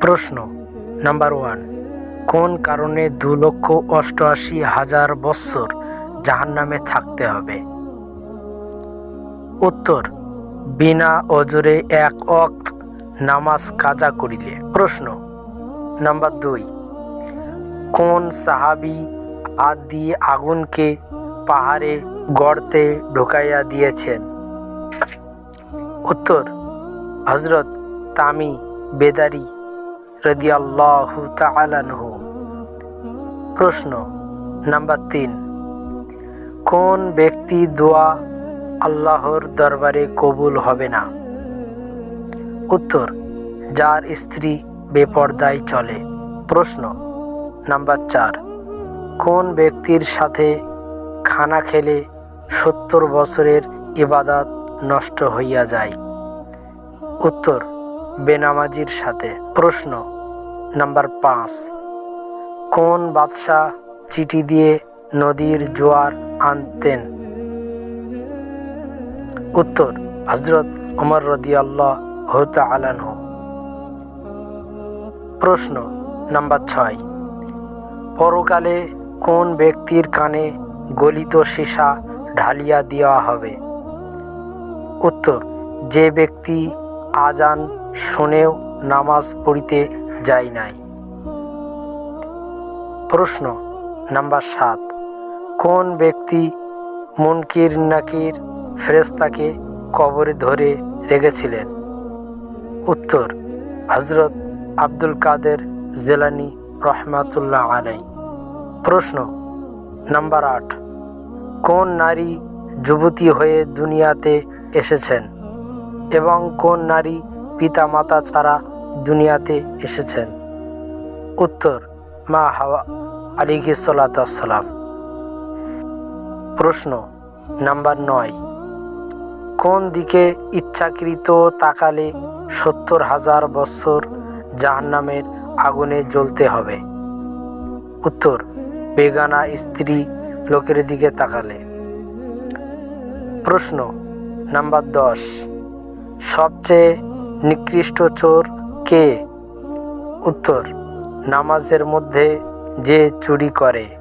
প্রশ্ন number one, কোন কারণে দু লক্ষ অষ্টআশি হাজার বৎসর জাহান্নামে থাকতে হবে? উত্তর, বিনা অজরে এক অক্ত নামাজ কাজা করিলে। প্রশ্ন নাম্বার দুই, কোন সাহাবি হাত দিয়ে আগুনকে পাহাড়ে গর্তে ঢুকাইয়া দিয়েছেন? উত্তর হজরত তামি বেদারি। প্রশ্ন নাম্বার তিন, কোন ব্যক্তি দোয়া আল্লাহর দরবারে কবুল হবে না? উত্তর, যার স্ত্রী বেপর্দায় চলে। প্রশ্ন নাম্বার চার, কোন ব্যক্তির সাথে খানা খেলে সত্তর বছরের ইবাদত নষ্ট হইয়া যায়? উত্তর বেনামাজির সাথে। প্রশ্ন নাম্বার পাঁচ। কোন বাদশাহ চিঠি দিয়ে নদীর জোয়ার আনতেন? উত্তর হজরত ওমর রদিয়াল্লাহ হতা আলানহু প্রশ্ন নাম্বার ছয়। পরকালে কোন ব্যক্তির কানে গলিত সীসা ঢালিয়া দেওয়া হবে? উত্তর, যে ব্যক্তি আজান শুনেও নামাজ পড়িতে যায় নাই। প্রশ্ন নাম্বার সাত, কোন ব্যক্তি মুনকির নাকির ফেরেস্তাকে কবরে ধরে রেখেছিলেন? উত্তর হজরত আব্দুল কাদের জেলানি রহমাতুল্লাহ আলাই প্রশ্ন নাম্বার আট, কোন নারী যুবতী হয়ে দুনিয়াতে এসেছেন? এবং কোন নারী পিতা মাতা ছাড়া দুনিয়াতে এসেছেন? উত্তর, মা হাওয়া আলিহি সালাতাম প্রশ্ন নাম্বার নয়। কোন দিকে ইচ্ছাকৃত তাকালে সত্তর হাজার বৎসর জাহান্নামের আগুনে জ্বলতে হবে? উত্তর, বেগানা স্ত্রী লোকের দিকে তাকালে। প্রশ্ন নাম্বার দশ। সবচেয়ে নিকৃষ্ট চোর কে? উত্তর নামাজের মধ্যে যে চুরি করে।